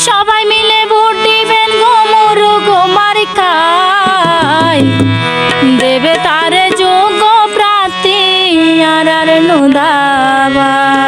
সবাই মিলে ভোট দিবেন গোমর গোমার খায় দেবে তার যোগ্য প্রার্থী আর আর নুদাবা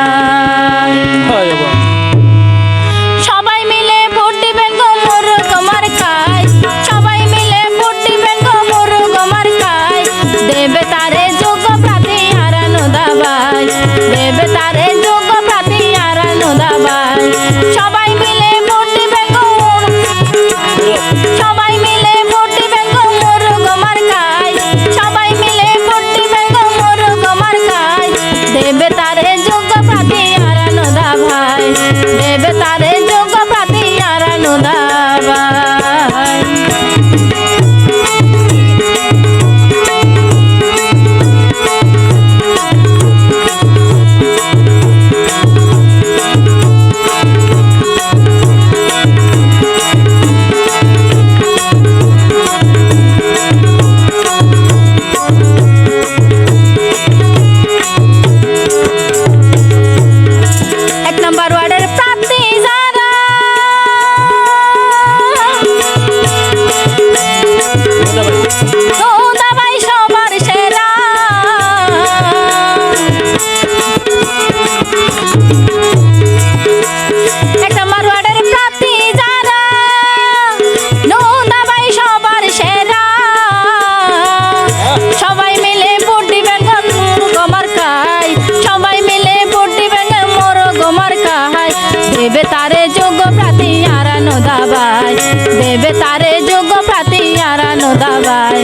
দেবে তারে যোগ্য প্রাতি আরানো দাবায়। দেবে তারে যোগ্য প্রাতি আরানো দাবায়।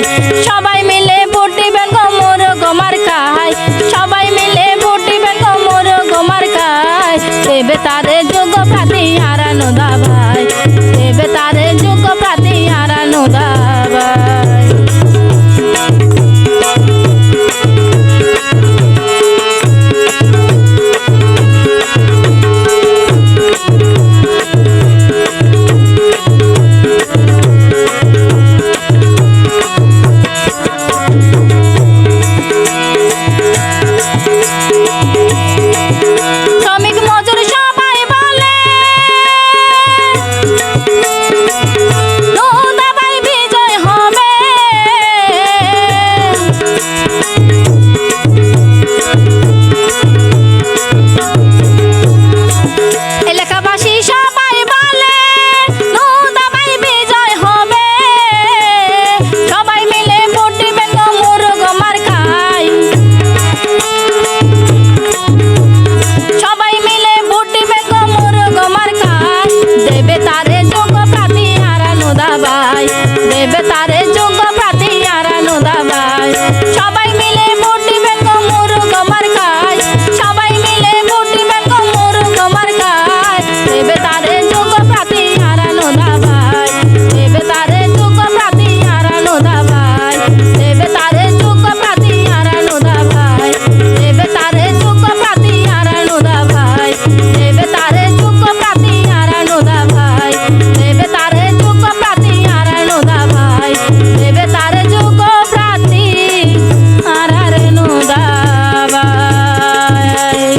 সবাই মিলে ভোট দিবেন কোমর গোমার খায় সবাই মিলে ভোট দিবেন কোমর গোমার খায় দেবে তারে যোগ্য প্রাতি আরানো দাবায়। দেবে তারে